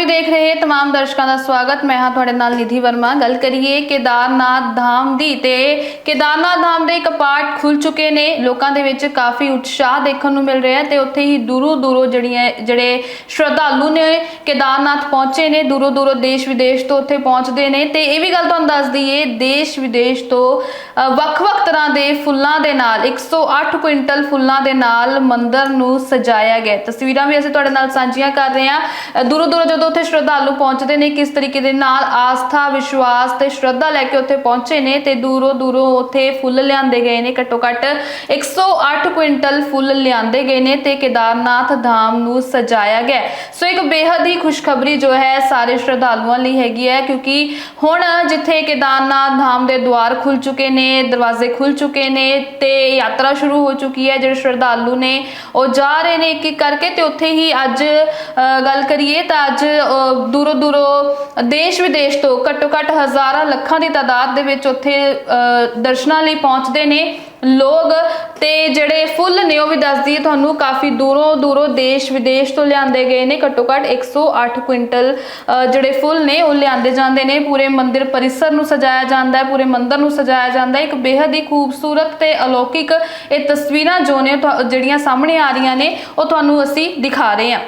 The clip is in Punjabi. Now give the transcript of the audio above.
ਪੰਜਾਬੀ ਦੇਖ ਰਹੇ तमाम ਦਰਸ਼ਕਾਂ ਦਾ ਸਵਾਗਤ ਮੈਂ ਹਾਂ ਤੁਹਾਡੇ ਨਾਲ ਨਿਧੀ ਵਰਮਾ ਗੱਲ ਕਰੀਏ ਕੇਦਾਰਨਾਥ ਧਾਮ ਦੀ ਤੇ ਕੇਦਾਰਨਾਥ ਧਾਮ ਦੇ ਕਪਾਟ ਖੁੱਲ ਚੁੱਕੇ ਨੇ ਲੋਕਾਂ ਦੇ ਵਿੱਚ ਕਾਫੀ ਉਤਸ਼ਾਹ ਦੇਖਣ ਨੂੰ ਮਿਲ ਰਿਹਾ ਹੈ ਤੇ ਉੱਥੇ ਹੀ ਦੂਰੋਂ ਦੂਰੋਂ ਜਿਹੜੀਆਂ ਜਿਹੜੇ ਸ਼ਰਧਾਲੂ ਨੇ ਕੇਦਾਰਨਾਥ ਪਹੁੰਚੇ ਨੇ ਦੂਰੋਂ ਦੂਰੋਂ ਦੇਸ਼ ਵਿਦੇਸ਼ ਤੋਂ ਉੱਥੇ ਪਹੁੰਚਦੇ ਨੇ ਤੇ ਇਹ ਵੀ ਗੱਲ ਤੁਹਾਨੂੰ ਦੱਸ ਦਈਏ ਦੇਸ਼ ਵਿਦੇਸ਼ ਤੋਂ ਅ, ਵੱਖ-ਵੱਖ ਤਰ੍ਹਾਂ ਦੇ ਫੁੱਲਾਂ ਦੇ ਨਾਲ 108 ਕੁਇੰਟਲ ਫੁੱਲਾਂ ਦੇ ਨਾਲ ਮੰਦਿਰ ਨੂੰ ਸਜਾਇਆ ਗਿਆ। ਤਸਵੀਰਾਂ ਵੀ ਅਸੀਂ ਤੁਹਾਡੇ ਨਾਲ ਸਾਂਝੀਆਂ ਕਰ ਰਹੇ ਹਾਂ। ਦੂਰੋਂ ਦੂਰੋਂ ਜਦੋਂ ਉੱਥੇ ਸ਼ਰਧਾਲੂ ਪਹੁੰਚਦੇ ਨੇ, ਕਿਸ ਤਰੀਕੇ ਦੇ ਨਾਲ ਆਸਥਾ, ਵਿਸ਼ਵਾਸ ਤੇ ਸ਼ਰਧਾ ਲੈ ਕੇ ਉੱਥੇ ਪਹੁੰਚੇ ਨੇ ਤੇ ਦੂਰੋਂ ਦੂਰੋਂ ਉੱਥੇ ਫੁੱਲ ਲਿਆਂਦੇ ਗਏ ਨੇ। ਘੱਟੋ ਘੱਟ 108 ਕੁਇੰਟਲ ਫੁੱਲ ਲਿਆਂਦੇ ਗਏ ਨੇ ਤੇ ਕੇਦਾਰਨਾਥ ਧਾਮ ਨੂੰ ਸਜਾਇਆ ਗਿਆ। ਸੋ ਇੱਕ ਬੇਹੱਦ ਹੀ ਖੁਸ਼ਖਬਰੀ ਜੋ ਹੈ ਸਾਰੇ ਸ਼ਰਧਾਲੂਆਂ ਲਈ ਹੈਗੀ ਹੈ, ਕਿਉਂਕਿ ਹੁਣ ਜਿੱਥੇ ਕੇਦਾਰਨਾਥ ਧਾਮ ਦੇ ਦੁਆਰ ਖੁੱਲ ਚੁੱਕੇ ਨੇ, ਦਰਵਾਜ਼ੇ ਖੁੱਲ ਚੁੱਕੇ ਨੇ ਤੇ ਯਾਤਰਾ ਸ਼ੁਰੂ ਹੋ ਚੁੱਕੀ ਹੈ ਜਿਹੜੇ ਸ਼ਰਧਾਲੂ ਨੇ ਉਹ ਜਾ ਰਹੇ ਨੇ ਇੱਕ ਇੱਕ ਕਰਕੇ ਤੇ ਉੱਥੇ ਹੀ ਅੱਜ ਅ, ਗੱਲ ਕਰੀਏ ਤਾਂ ਅੱਜ ਅ, ਦੂਰੋਂ ਦੂਰੋਂ ਦੇਸ਼ ਵਿਦੇਸ਼ ਤੋਂ ਘੱਟੋ ਘੱਟ ਹਜ਼ਾਰਾਂ ਲੱਖਾਂ ਦੀ ਤਾਦਾਦ ਦੇ ਵਿੱਚ ਉੱਥੇ ਅ, ਦਰਸ਼ਨਾਂ ਲਈ ਪਹੁੰਚਦੇ ਨੇ। ਲੋਕ ਤੇ ਜਿਹੜੇ ਫੁੱਲ ਨੇ ਉਹ ਵੀ ਦੱਸਦੀ ਹੈ ਤੁਹਾਨੂੰ ਕਾਫੀ ਦੂਰੋਂ ਦੂਰੋਂ ਦੇਸ਼ ਵਿਦੇਸ਼ ਤੋਂ ਲਿਆਂਦੇ ਗਏ ਨੇ। ਘੱਟੋ ਘੱਟ 108 ਕੁਇੰਟਲ ਜਿਹੜੇ ਫੁੱਲ ਨੇ ਉਹ ਲਿਆਂਦੇ ਜਾਂਦੇ ਨੇ। ਪੂਰੇ ਮੰਦਿਰ ਪਰਿਸਰ ਨੂੰ ਸਜਾਇਆ ਜਾਂਦਾ ਹੈ, ਪੂਰੇ ਮੰਦਿਰ ਨੂੰ ਸਜਾਇਆ ਜਾਂਦਾ ਹੈ। ਇੱਕ ਬੇਹੱਦ ਹੀ ਖੂਬਸੂਰਤ ਤੇ ਅਲੌਕਿਕ ਇਹ ਤਸਵੀਰਾਂ ਜੋ ਨੇ, ਤੁਹਾ- ਜਿਹੜੀਆਂ ਸਾਹਮਣੇ ਆ ਰਹੀਆਂ ਨੇ, ਉਹ ਤੁਹਾਨੂੰ ਅਸੀਂ ਦਿਖਾ ਰਹੇ ਹਾਂ।